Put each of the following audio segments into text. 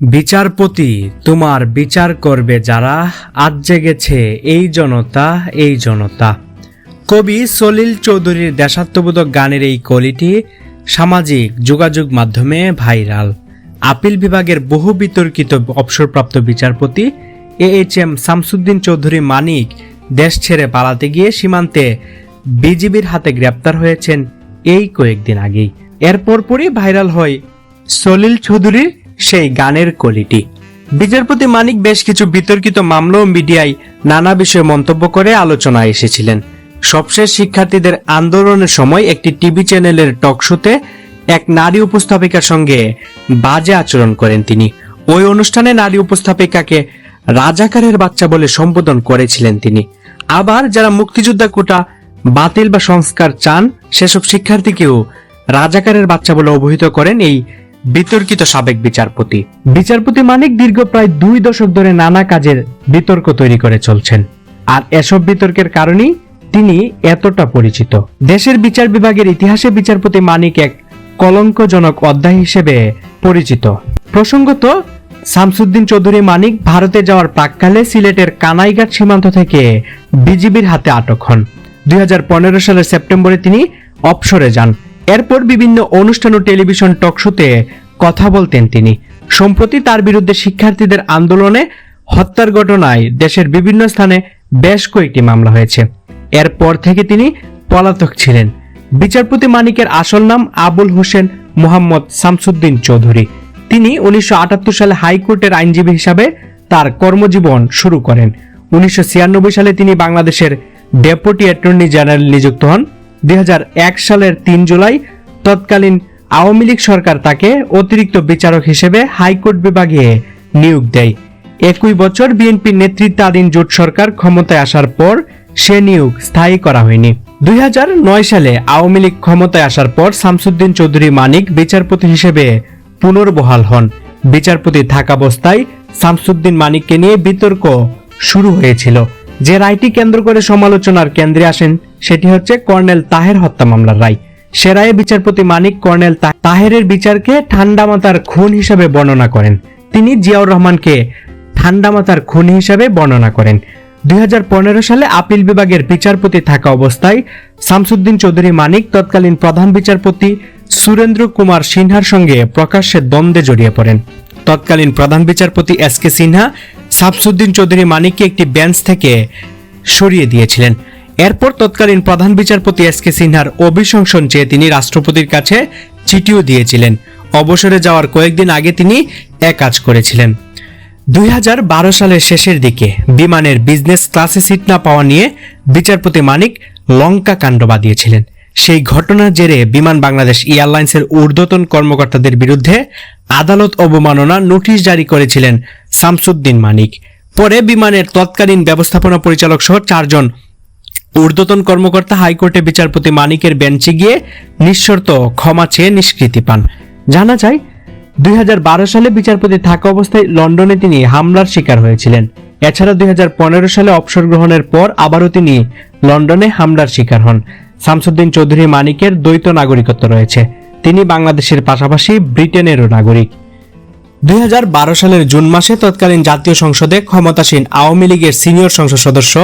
বিচারপতি তোমার বিচার করবে যারা আজ জেগেছে এই জনতা এই জনতা। কবি সলিল চৌধুরীর দেশাত্মবোধক গানের এই কলিটি সামাজিক যোগাযোগ মাধ্যমে ভাইরাল। আপিল বিভাগের বহু বিতর্কিত অবসরপ্রাপ্ত বিচারপতি A H M Shamsuddin Chowdhury Manik দেশ ছেড়ে পালাতে গিয়ে সীমান্তে বিজিবির হাতে গ্রেপ্তার হয়েছেন এই কয়েকদিন আগেই। এর পরপরই ভাইরাল হয় সলিল চৌধুরীর সেই গানের কোয়ালিটি বিচারপতি মানিক বেশ কিছু বিতর্কিত মামলা ও মিডিয়ায় নানা বিষয়ে মন্তব্য করে আলোচনায় এসেছিলেন। সবশেষ শিক্ষার্থীদের আন্দোলনের সময় একটি টিভি চ্যানেলের টক শোতে এক নারী উপস্থাপিকার সঙ্গে বাজে আচরণ করেন তিনি। ওই অনুষ্ঠানে নারী উপস্থাপিকাকে রাজাকারের বাচ্চা বলে সম্বোধন করেছিলেন তিনি। আবার যারা মুক্তিযোদ্ধা কোটা, বাতিল বা সংস্কার চান, সেসব শিক্ষার্থীকেও রাজাকারের বাচ্চা বলে অবহিত করেন এই বিতর্কিত সাবেক বিচারপতি। বিচারপতি মানিক দীর্ঘ প্রায় দুই দশক ধরে নানা কাজের বিতর্ক তৈরি করে চলছেন। আর এসব বিতর্কের কারণেই তিনি এতটা পরিচিত। দেশের বিচার বিভাগের ইতিহাসে বিচারপতি মানিক এক কলঙ্কজনক অধ্যায় হিসেবে পরিচিত। প্রসঙ্গত, শামসুদ্দিন চৌধুরী মানিক ভারতে যাওয়ার প্রাককালে সিলেটের কানাইঘাট সীমান্ত থেকে বিজিবির হাতে আটক হন। দুই হাজার পনেরো সালের সেপ্টেম্বরে তিনি অবসরে যান। এরপর বিভিন্ন অনুষ্ঠান ও টেলিভিশন টকশোতে কথা বলতেন তিনি। সম্প্রতি তার বিরুদ্ধে শিক্ষার্থীদের আন্দোলনে হত্যার ঘটনায় দেশের বিভিন্ন স্থানে বেশ কয়েকটি মামলা হয়েছে। এরপর থেকে তিনি পলাতক ছিলেন। বিচারপতি মানিকের আসল নাম আবুল হোসেন মোহাম্মদ শামসুদ্দিন চৌধুরী। তিনি উনিশশো আটাত্তর সালে হাইকোর্টের আইনজীবী হিসাবে তার কর্মজীবন শুরু করেন। উনিশশো ছিয়ানব্বই সালে তিনি বাংলাদেশের ডেপুটি অ্যাটর্নি জেনারেল নিযুক্ত হন। দুই হাজার এক সালের তিন জুলাই তৎকালীন আওয়ামী লীগ সরকার তাকে অতিরিক্ত বিচারক হিসেবে হাইকোর্ট বিভাগে নিয়োগ দেয়। একই বছর বিএনপির নেতৃত্বাধীন জোট সরকার ক্ষমতায় আসার পর সে নিয়োগ স্থায়ী করা হয়নি। দুই হাজার নয় সালে আওয়ামী লীগ ক্ষমতায় আসার পর শামসুদ্দিন চৌধুরী মানিক বিচারপতি হিসেবে পুনর্বহাল হন। বিচারপতি থাকাবস্থায় শামসুদ্দিন মানিককে নিয়ে বিতর্ক শুরু হয়েছিল। যে রায়টি কেন্দ্র করে সমালোচনার কেন্দ্রে আসেন, সেটি হচ্ছে কর্নেল তাহের হত্যা মামলার রায়। সে রায়ে বিচারপতি মানিক কর্নেল তাহেরের বিচারকে ঠান্ডা মাতার খুন হিসাবে বর্ণনা করেন। তিনি জিয়াউর রহমানকে ঠান্ডা মাতার খুন হিসাবে বর্ণনা করেন। দুই হাজার পনেরো সালে আপিল বিভাগের বিচারপতি থাকা অবস্থায় শামসুদ্দিন চৌধুরী মানিক, তৎকালীন প্রধান বিচারপতি সুরেন্দ্র কুমার সিনহার সঙ্গে প্রকাশ্যে দ্বন্দ্বে জড়িয়ে পড়েন। তৎকালীন প্রধান বিচারপতি এস কে সিনহা শামসুদ্দিন চৌধুরী মানিককে একটি বেঞ্চ থেকে সরিয়ে দিয়েছিলেন। এরপর তৎকালীন প্রধান বিচারপতি এস কে সিনহার অভিশংসন চেয়ে তিনি রাষ্ট্রপতির কাছে চিঠিও দিয়েছিলেন। অবসরে যাওয়ার কয়েকদিন আগে তিনি এক কাজ করেছিলেন। দুই হাজার বারো সালের শেষের দিকে বিমানের বিজনেস ক্লাসে সিট না পাওয়া নিয়ে বিচারপতি মানিক লঙ্কা কাণ্ড বাঁধিয়েছিলেন সেই ঘটনার জেরে বিমান বাংলাদেশ এয়ারলাইন্সের ঊর্ধ্বতন কর্মকর্তাদের বিরুদ্ধে আদালত অবমাননা নোটিশ জারি করেছিলেন শামসুদ্দিন মানিক। পরে বিমানের তৎকালীন ব্যবস্থাপনা পরিচালক সহ চারজন ঊর্ধ্বতন কর্মকর্তা হাইকোর্টে বিচারপতি মানিকের বেঞ্চে গিয়ে নিঃশর্ত ক্ষমা চেয়ে নিষ্কৃতি পান। জানা যায়, দুই হাজার বারো সালে বিচারপতি থাকা অবস্থায় লন্ডনে তিনি হামলার শিকার হয়েছিলেন। এছাড়া দুই হাজার পনেরো সালে অবসর গ্রহণের পর আবারও তিনি লন্ডনে হামলার শিকার হন। শামসুদ্দিন চৌধুরী মানিকের দ্বৈত নাগরিকত্ব রয়েছে। তিনি বাংলাদেশের পাশাপাশি ব্রিটেনেরও নাগরিক। দুই হাজার বারো সালের জুন মাসে তৎকালীন জাতীয় সংসদে ক্ষমতাসীন আওয়ামী লীগের সিনিয়র সংসদ সদস্য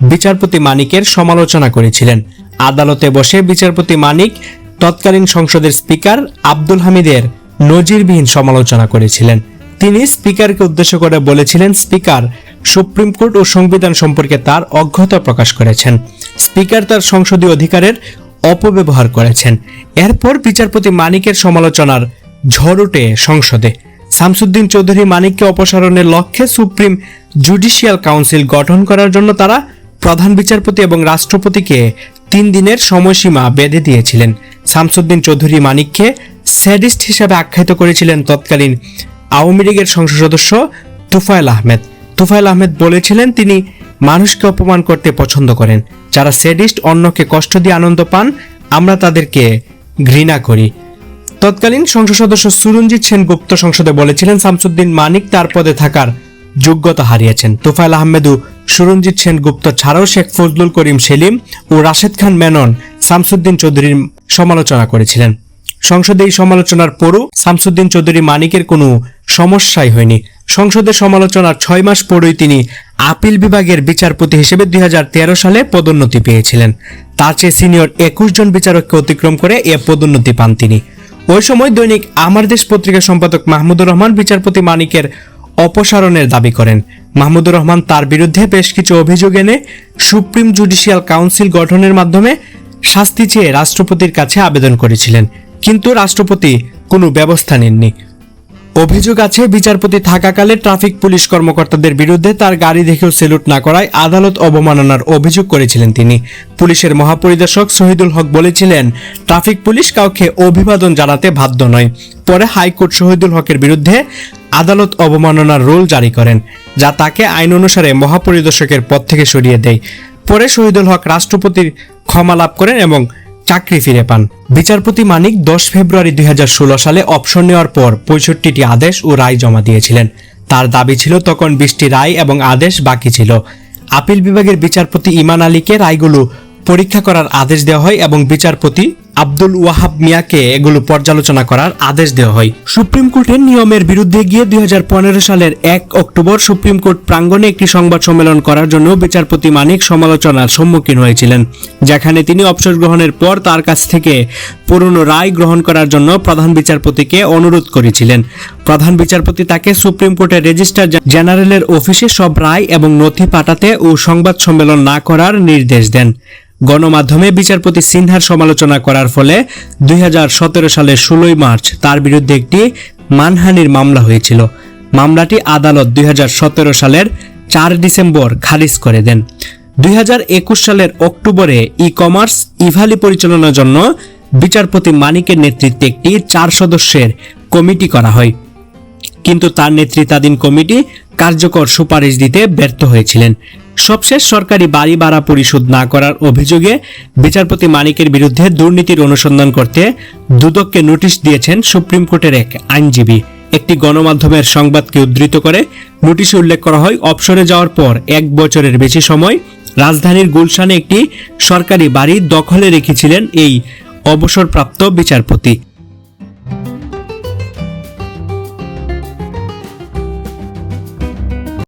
বিচারপতি মানিকের সমালোচনা করেছিলেন। আদালতে বসে বিচারপতি মানিক তৎকালীন সংসদের স্পিকার আব্দুল হামিদের নজিরবিহীন সমালোচনা করেছিলেন। তিনি স্পিকারকে উদ্দেশ্য করে বলেছিলেন, স্পিকার, সুপ্রিম কোর্ট ও সংবিধান সম্পর্কে তার অজ্ঞতা প্রকাশ করেছেন। স্পিকার তার সংসদীয় অধিকারের অপব্যবহার করেছেন। এরপর বিচারপতি মানিকের সমালোচনার ঝড় সংসদে। শামসুদ্দিন চৌধুরী মানিককে অপসারণের লক্ষ্যে সুপ্রিম জুডিশিয়াল কাউন্সিল গঠন করার জন্য তারা প্রধান বিচারপতি এবং রাষ্ট্রপতিকে তিন দিনের সময়সীমা বেঁধে দিয়েছিলেন। শামসুদ্দিন চৌধুরী মানিককে স্যাডিস্ট হিসাবে আখ্যায়িত করেছিলেন তৎকালীন আওয়ামী লীগের সংসদ সদস্য তুফাইল আহমেদ। তুফাইল আহমেদ বলেছিলেন, তিনি মানুষকে অপমান করতে পছন্দ করেন। যারা স্যাডিস্ট অন্যকে কষ্ট দিয়ে আনন্দ পান, আমরা তাদেরকে ঘৃণা করি। তৎকালীন সংসদ সদস্য সুরঞ্জিত সেন গুপ্ত সংসদে বলেছিলেন, শামসুদ্দিন মানিক তার পদে থাকার যোগ্যতা হারিয়েছেন। তোফায়েল আহমেদু, সুরঞ্জিত সেন গুপ্ত ছাড়াও শেখ ফজলুল করিম সেলিম ও রাশেদ খান মেনন, শামসুদ্দিন চৌধুরীর সমালোচনা করেছিলেন। সংসদে এই সমালোচনার পরও শামসুদ্দিন চৌধুরী মানিকের কোনো সমস্যাই হয়নি। সংসদের সমালোচনার ছয় মাস পরই তিনি আপিল বিভাগের বিচারপতি হিসেবে দু হাজার তেরো সালে পদোন্নতি পেয়েছিলেন। তার চেয়ে সিনিয়র একুশ জন বিচারককে অতিক্রম করে এ পদোন্নতি পান তিনি। ওই সময় দৈনিক আমার দেশ পত্রিকার সম্পাদক মাহমুদুর রহমান বিচারপতি মানিকের অপসারণের দাবি করেন। মাহমুদুর রহমান তার বিরুদ্ধে বেশ কিছু অভিযোগ এনে সুপ্রিম জুডিশিয়াল কাউন্সিল গঠনের মাধ্যমে শাস্তি চেয়ে রাষ্ট্রপতির কাছে আবেদন করেছিলেন। কিন্তু রাষ্ট্রপতি কোনো ব্যবস্থা নেননি। অভিযোগ আছে, বিচারপতি থাকাকালে ট্রাফিক পুলিশ কর্মকর্তাদের বিরুদ্ধে তার গাড়ি দেখেও সেলুট না করায় আদালত অবমাননার অভিযোগ করেছিলেন তিনি। পুলিশের মহাপরিদর্শক শহীদুল হক বলেছিলেন, ট্রাফিক পুলিশ কাউকে অভিবাদন জানাতে বাধ্য নয়। পরে হাইকোর্ট শহীদুল হকের বিরুদ্ধে আদালত অবমাননার রুল জারি করেন, যা তাকে আইন অনুসারে মহাপরিদর্শকের পদ থেকে সরিয়ে দেয়। পরে শহীদুল হক রাষ্ট্রপতির ক্ষমা লাভ করেন এবং চাকরি ফিরে পান। বিচারপতি মানিক দশ ফেব্রুয়ারি দুই হাজার ষোলো সালে অপশন নেওয়ার পর পঁয়ষট্টিটি আদেশ ও রায় জমা দিয়েছিলেন। তার দাবি ছিল তখন বিশটি রায় এবং আদেশ বাকি ছিল। আপিল বিভাগের বিচারপতি ইমান আলীকে রায়গুলো পরীক্ষা করার আদেশ দেওয়া হয় এবং বিচারপতি আব্দুল ওয়াহাব মিয়াকে এগুলো পর্যালোচনা করার আদেশ দেওয়া হয়। সুপ্রিম কোর্টের নিয়মের বিরুদ্ধে গিয়ে দু হাজার পনেরো সালের এক অক্টোবর সুপ্রিম কোর্ট প্রাঙ্গণে একটি সংবাদ সম্মেলন করার জন্য বিচারপতি মানিক সমালোচনার সম্মুখীন হয়েছিলেন, যেখানে তিনি অবসর গ্রহণের পর তার কাছ থেকে পুরনো রায় গ্রহণ করার জন্য প্রধান বিচারপতিকে অনুরোধ করেছিলেন। প্রধান বিচারপতি তাকে সুপ্রিম কোর্টের রেজিস্ট্রার জেনারেলের অফিসে সব রায় এবং নথি পাঠাতে ও সংবাদ সম্মেলন না করার নির্দেশ দেন। গণমাধ্যমে বিচারপতি সিনহার সমালোচনা করার ফলে দুই হাজার সতেরো সালের ষোলোই মার্চ তার বিরুদ্ধে একটি মানহানির মামলা হয়েছিল। মামলাটি আদালত দুই হাজার সতেরো সালের চার ডিসেম্বর খারিজ করে দেন। দুই হাজার একুশ সালের অক্টোবরে ই কমার্স ইভালি পরিচালনার জন্য বিচারপতি মানিকের নেতৃত্বে একটি চার সদস্যের কমিটি করা হয়। কিন্তু তার নেতৃত্বাধীন কমিটি কার্যকর সুপারিশ দিতে ব্যর্থ হয়েছিলেন। সবশেষ সরকারি বাড়ি ভাড়া পরিশোধ না করার অভিযোগে বিচারপতি মানিকের বিরুদ্ধে দুর্নীতির অনুসন্ধান করতে দুদককে নোটিশ দিয়েছেন সুপ্রিম কোর্টের এক আইনজীবী। একটি গণমাধ্যমের সংবাদকে উদ্ধৃত করে নোটিশে উল্লেখ করা হয়, অবসরে যাওয়ার পর এক বছরের বেশি সময় রাজধানীর গুলশানে একটি সরকারি বাড়ি দখলে রেখেছিলেন এই অবসরপ্রাপ্ত বিচারপতি।